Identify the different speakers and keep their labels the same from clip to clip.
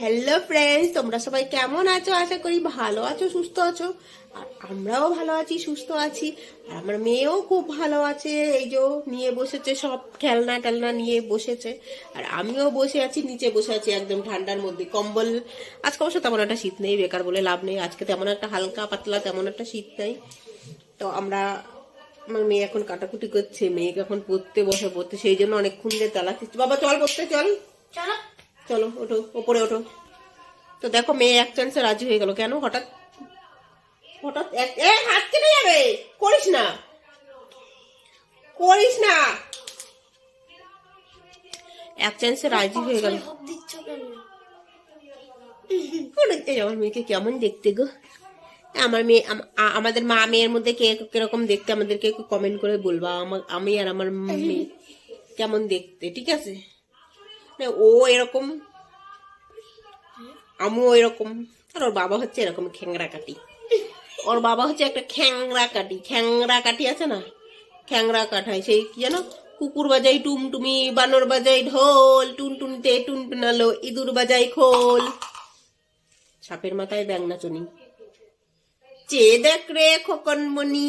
Speaker 1: Hello friends তোমরা সবাই কেমন আছো? আশা করি ভালো আছো, সুস্থ আছো। আর আমরাও ভালো আছি, সুস্থ আছি। আর আমার মেয়েও খুব ভালো আছে। এই যে নিয়ে বসেছে, সব খেলনা টেলনা নিয়ে বসেছে। আর আমিও বসে আছি, নিচে বসে আছি একদম ঠান্ডার মধ্যে। কম্বল, আজকে অবশ্য তেমন একটা শীত নেই, বেকার বলে লাভ নেই। আজকে তেমন একটা হালকা পাতলা তেমন একটা শীত নেই। তো আমরা, আমার মেয়ে এখন কাটাকুটি করছে, মেয়েকে এখন পড়তে বসে, পড়তে। সেই জন্য অনেকক্ষণ দিয়ে চালাচ্ছি। বাবা, চল, পড়তে চলো।
Speaker 2: চলো,
Speaker 1: ওঠো, ওপরে ওঠো। তো দেখো, মেয়ে এক চান্সে রাজি হয়ে গেল। কেন হঠাৎ? হঠাৎ এ হাত কেটে যাবে করিস না! করিস না! এক চান্সে রাজি হয়ে গেল। আমার মেয়েকে কেমন দেখতে গো। আমার মেয়ে আমাদের মা মেয়ের মধ্যে কে কীরকম দেখতে, আমাদেরকে কমেন্ট করে বলবা। আমার আমি আর আমার মেয়ে কেমন দেখতে, ঠিক আছে? না, ও এরকম আমিও এরকম আর ওর বাবা হচ্ছে এরকম খ্যাংরা কাটি ওর বাবা হচ্ছে একটা খ্যাংরা কাটি খ্যাংরা কাটি আছে না? খ্যাংরা কাঠায় সেই কি জানো? কুকুর বাজাই টুমটুমি বানর বাজাই ঢোল টুনটুনিতে টুনটুনালো ইঁদুর বাজাই খোল। সাপের মাথায় ব্যাং নাচনি চেয়ে দেখ রে খোকন মনি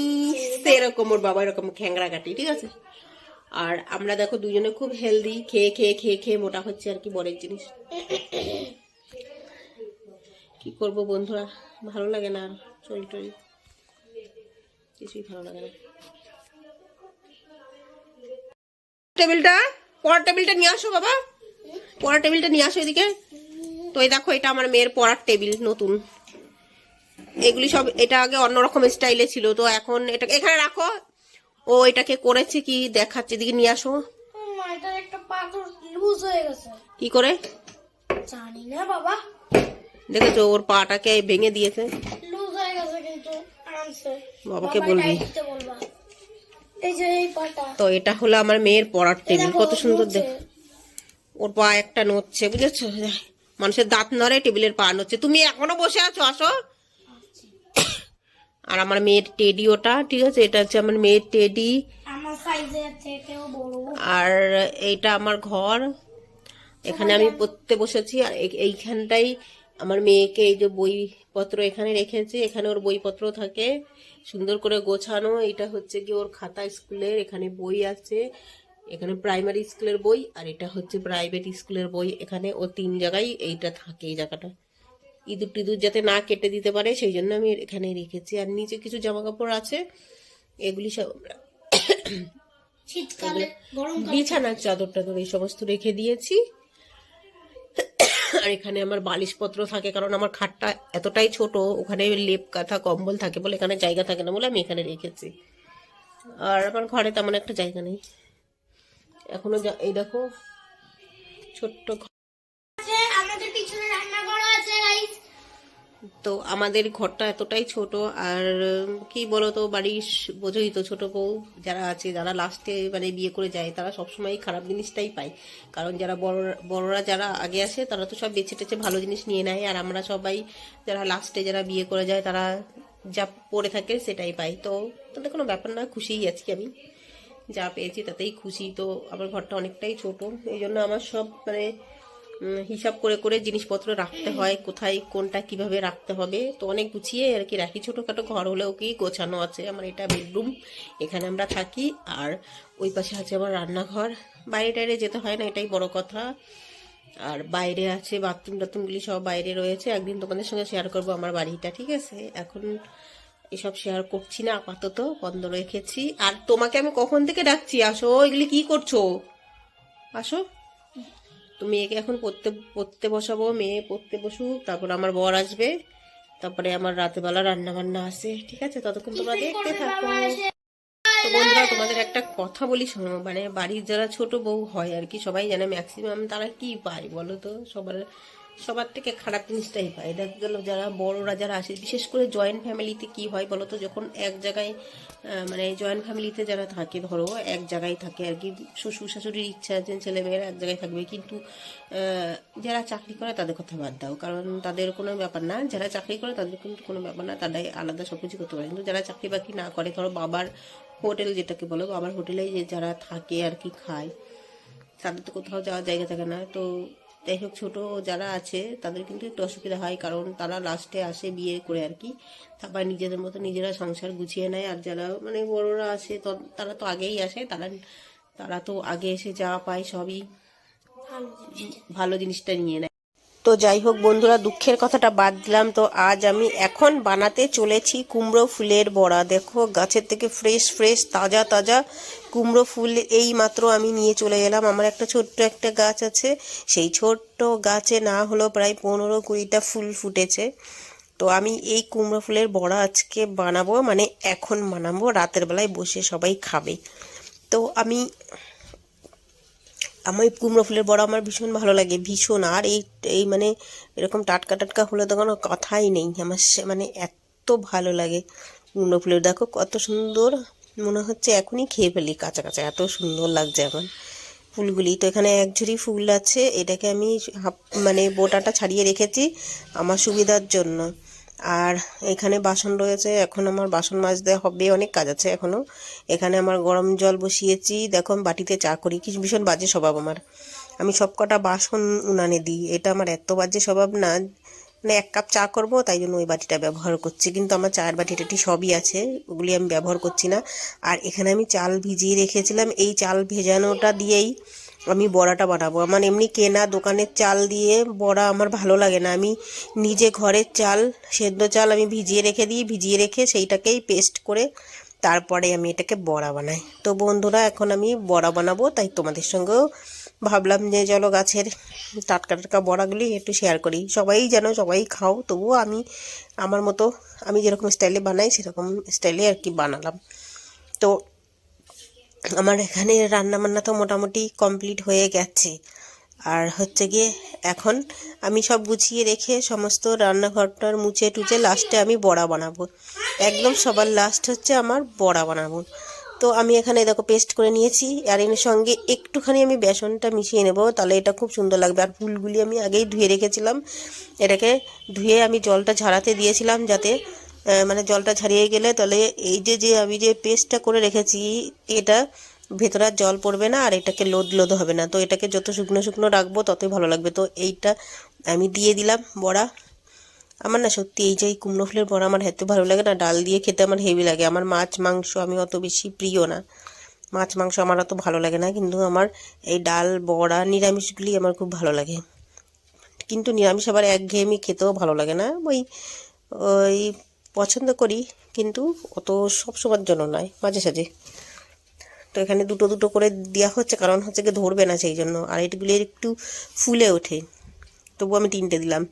Speaker 1: সেরকম ওর বাবা এরকম খ্যাংরা কাটি ঠিক আছে? আর আমরা দেখো দুজনে খুব হেলদি খেয়ে খেয়ে খেয়ে খেয়ে মোটা হচ্ছে আর কি বরের জিনিস। কি করব বন্ধুরা? ভালো লাগে না আর শরীর টরীর কিছুই ভালো লাগে না। টেবিলটা, পড়ার টেবিলটা নিয়ে আসো বাবা। পড়ার টেবিলটা নিয়ে আসো এদিকে। তো এই দেখো, এটা আমার মেয়ের পড়ার টেবিল, নতুন। এগুলি সব এটা আগে অন্যরকম স্টাইলে ছিল, তো এখন এটা, এখানে রাখো। ও এটাকে করেছে কি? দেখাচ্ছে এদিকে নিয়ে আসো।
Speaker 2: মা এটার একটা পাথর লুজ হয়ে গেছে।
Speaker 1: কি করে?
Speaker 2: জানি না বাবা।
Speaker 1: দেখেছ ওর পাটাকে ভেঙে দিয়েছে।
Speaker 2: লুজ হয়ে গেছে কিন্তু আরামসে।
Speaker 1: বাবাকে বলবি।
Speaker 2: এটাই দিতে বলবা। এই যে এই পাটা।
Speaker 1: তো এটা হলো আমার মেয়ের পড়ার টেবিল। কত সুন্দর দেখ ওর পা একটা নড়ছে বুঝেছ? মানুষের দাঁত নড়ে টেবিলের পা নড়ছে। তুমি এখনও বসে আছো? আসো। আর আমার মেয়ের টেডি ওটা ঠিক আছে? এটা হচ্ছে আমার মেয়ের টেডি আর এইটা আমার ঘর। এখানে আমি পড়তে বসেছি আর এই- এইখানটাই আমার মেয়েকে এই যে বইপত্র এখানে রেখেছি। এখানে ওর বইপত্র থাকে। সুন্দর করে গোছানো। এটা হচ্ছে কি ওর খাতা স্কুলের। এখানে বই আছে। এখানে প্রাইমারি স্কুলের বই আর এটা হচ্ছে প্রাইভেট স্কুলের বই। এখানে ও তিন জায়গায় এইটা থাকে এই জায়গাটা। ইঁদুর টিদুর যাতে না কেটে দিতে পারে সেই জন্য আমি এখানে রেখেছি। আর নিচে কিছু জামা কাপড় আছে এগুলি সব আমরা
Speaker 2: গরম
Speaker 1: বিছানার চাদর টাদর এই সমস্ত রেখে দিয়েছি। আর এখানে আমার বালিশপত্র থাকে কারণ আমার খাটটা এতটাই ছোট ওখানে লেপ কাঁথা কম্বল থাকে বলে এখানে জায়গা থাকে না বলে আমি এখানে রেখেছি। আর আমার ঘরে তেমন একটা জায়গা নেই। এখনও এই দেখো ছোট্ট ঘর।
Speaker 2: আছে আমাদের পিছনে রান্নাঘর আছে গাইস
Speaker 1: তো আমাদের ঘরটা এতটাই ছোট, আর কি বলতো, বাড়ির বোঝোই তো ছোট বউ যারা আছে, যারা লাস্টে মানে বিয়ে করে যায়, তারা সবসময় খারাপ জিনিসটাই পায়। কারণ যারা বড়, বড়রা যারা আগে আসে তারা তো সব বেছে টেছে ভালো জিনিস নিয়ে নেয়, আর আমরা সবাই যারা লাস্টে যারা বিয়ে করে যায়, তারা যা পড়ে থাকে সেটাই পাই তো তাতে কোনো ব্যাপার না, খুশিই আছি আমি। যা পেয়েছি তাতেই খুশি। তো আমার ঘরটা অনেকটাই ছোট, এই জন্য আমার সব মানে হিসাব করে করে জিনিসপত্র রাখতে হয়, কোথায় কোনটা কীভাবে রাখতে হবে। তো অনেক গুছিয়ে আর কি রাখি। ছোটোখাটো ঘর হলেও কি গোছানো আছে। আমার এটা বেডরুম, এখানে আমরা থাকি। আর ওই পাশে আছে আমার রান্নাঘর। বাইরে টাইরে যেতে হয় না, এটাই বড় কথা। আর বাইরে আছে বাথরুম টাথরুমগুলি সব বাইরে রয়েছে। একদিন তোমাদের সঙ্গে শেয়ার করব আমার বাড়িটা, ঠিক আছে? এখন এসব শেয়ার করছি না আপাতত, বন্ধ রেখেছি। আর তোমাকে আমি কখন থেকে ডাকছি? আসো, এগুলি কি করছ? আসো। তো মেয়েকে এখন পড়তে পড়তে বসাবো মেয়ে পড়তে বসুক তারপর আমার বর আসবে তারপরে আমার রাতেবেলা রান্না বান্না আসে ঠিক আছে? ততক্ষণ তোমরা দেখতে থাকো। তো বন্ধুরা তোমাদের একটা কথা বলি শোনো মানে বাড়ির যারা ছোট বউ হয় আর কি সবাই জানে ম্যাক্সিমাম তারা কি পায় বলো তো? সবার সবার থেকে খারাপ জিনিসটাই হয়। দেখা গেল যারা বড়রা যারা আসে, বিশেষ করে জয়েন্ট ফ্যামিলিতে কি হয় বলো তো যখন এক জায়গায় মানে জয়েন্ট ফ্যামিলিতে যারা থাকে, ধরো এক জায়গায় থাকে আর কি, শ্বশুর শাশুড়ির ইচ্ছা আছে ছেলেমেয়েরা এক জায়গায় থাকবে, কিন্তু যারা চাকরি করে তাদের কথা বাদ দাও। কারণ তাদের কোনো ব্যাপার না, যারা চাকরি করে তাদের কিন্তু কোনো ব্যাপার না, তারাই আলাদা সব কিছু করতে পারে। কিন্তু যারা চাকরি বাকরি না করে, ধরো বাবার হোটেল যেটাকে বলো, বাবার হোটেলে যারা থাকে আর কি খায়, তাদের তো কোথাও যাওয়ার জায়গা থাকে না। তো যাই হোক ছোটো যারা আছে তাদের কিন্তু একটু অসুবিধা হয় কারণ তারা লাস্টে আসে বিয়ে করে আর কি। তারপর নিজেদের মতো নিজেরা সংসার গুছিয়ে নেয় আর যারা মানে বড়োরা আছে তো- তারা তো আগেই আসে তারা তারা তো আগে এসে যা পায় সবই
Speaker 2: ভালো
Speaker 1: জিনিসটা নিয়ে নেয়। তো যাই হোক বন্ধুরা, দুঃখের কথাটা বাদ দিলাম। তো আজ আমি এখন বানাতে চলেছি কুমড়ো ফুলের বড়া। দেখো, গাছের থেকে ফ্রেশ ফ্রেশ তাজা তাজা কুমড়ো ফুল এই মাত্র আমি নিয়ে চলে এলাম। আমার একটা ছোট্ট একটা গাছ আছে। সেই ছোট্ট গাছে না হলো প্রায় পনেরো কুড়িটা ফুল ফুটেছে। তো আমি এই কুমড়ো ফুলের বড়া আজকে বানাবো মানে এখন বানাবো। রাতের বেলায় বসে সবাই খাবে। তো আমি আমার এই কুমড়ো ফুলের বড়া আমার ভীষণ ভালো লাগে, ভীষণ। আর এই এই মানে এরকম টাটকা টাটকা হলে তো কোনো কথাই নেই। আমার সে- মানে এত ভালো লাগে কুমড়ো ফুলের দেখো কত সুন্দর মনে হচ্ছে এখনই খেয়ে ফেলি কাঁচা কাঁচা, এত সুন্দর লাগছে এখন ফুলগুলি তো এখানে এক ঝুড়ি ফুল আছে, এটাকে আমি হাফ মানে বোটাটা ছাড়িয়ে রেখেছি আমার সুবিধার জন্য। আর এখানে বাসন রয়েছে। এখন আমার বাসন মাজতে হবে, অনেক কাজ আছে এখনও এখানে আমার গরম জল বসিয়েছি। দেখো বাটিতে চা করি। কিছু ভীষণ বাজে স্বভাব আমার। আমি সব কটা বাসন উনানে দিই। এটা আমার এত বাজে স্বভাব না। মানে এক কাপ চা করব, তাই জন্য ওই বাটিটা ব্যবহার করছি। কিন্তু আমার চায়ের বাটি টাটি সবই আছে, ওগুলি আমি ব্যবহার করছি না। আর এখানে আমি চাল ভিজিয়ে রেখেছিলাম। এই চাল ভেজানোটা দিয়েই আমি বড়াটা বানাবো। আমার এমনি কেনা দোকানের চাল দিয়ে বড়া আমার ভালো লাগে না। আমি নিজে ঘরের চাল, সেদ্ধ চাল আমি ভিজিয়ে রেখে দিই, ভিজিয়ে রেখে সেইটাকেই পেস্ট করে তারপরে আমি এটাকে বড়া বানাই। তো বন্ধুরা, এখন আমি বড়া বানাবো, তাই তোমাদের সঙ্গেও ভাবলাম যে চলো গাছের টাটকা টাটকা বড়াগুলি একটু শেয়ার করি। সবাই যেন সবাই খাও, তবুও আমি আমার মতো, আমি যেরকম স্টাইলে বানাই, সেরকম স্টাইলে আর কি বানালাম। তো আমার এখানে রান্না বান্না তো মোটামুটি কমপ্লিট হয়ে গেছে। আর হচ্ছে গিয়ে এখন আমি সব গুছিয়ে রেখে সমস্ত রান্নাঘরটার মুছে টুচে লাস্টে আমি বড়া বানাবো। একদম সবার লাস্ট হচ্ছে আমার বড়া বানাবো। তো আমি এখানে দেখো পেস্ট করে নিয়েছি আর এর সঙ্গে একটুখানি আমি বেসনটা মিশিয়ে নেব, তাহলে এটা খুব সুন্দর লাগবে। আর ফুলগুলি আমি আগেই ধুয়ে রেখেছিলাম। এটাকে ধুয়ে আমি জলটা ঝাড়াতে দিয়েছিলাম যাতে মানে জলটা ছাড়িয়ে গেলে তাহলে এই যে যে আমি যে পেস্টটা করে রেখেছি, এটা ভেতরে জল পড়বে না আর এটাকে লোদ লোদ হবে না। তো এটাকে যত শুকনো শুকনো রাখব, ততই ভালো লাগবে। তো এইটা আমি দিয়ে দিলাম বড়া। আমার না সত্যি এই যে, এই কুমড়ো ফুলের বড়া আমার এত ভালো লাগে না। ডাল দিয়ে খেতে আমার হেভি লাগে। আমার মাছ মাংস আমি অত বেশি প্রিয় না। মাছ মাংস আমার অত ভালো লাগে না। কিন্তু আমার এই ডাল, বড়া, নিরামিষগুলি আমার খুব ভালো লাগে। কিন্তু নিরামিষ আবার একঘেয়েমি খেতেও ভালো লাগে না। ওই ওই পছন্দ করি, কিন্তু অত সব সময়ের জন্য নয়, মাঝে সাঝে। তো এখানে দুটো দুটো করে দেওয়া হচ্ছে, কারণ হচ্ছে কি ধরবে না সেই জন্য। আর এটগুলি একটু ফুলে ওঠে তবু আমি তিনটে দিলাম।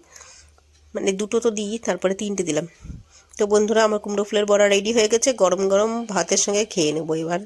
Speaker 1: মানে দুটো তো দিই, তারপরে তিনটে দিলাম। তো বন্ধুরা, আমার কুমড়ো ফুলের বড়া রেডি হয়ে গেছে, গরম গরম ভাতের সঙ্গে খেয়ে নেব এবার।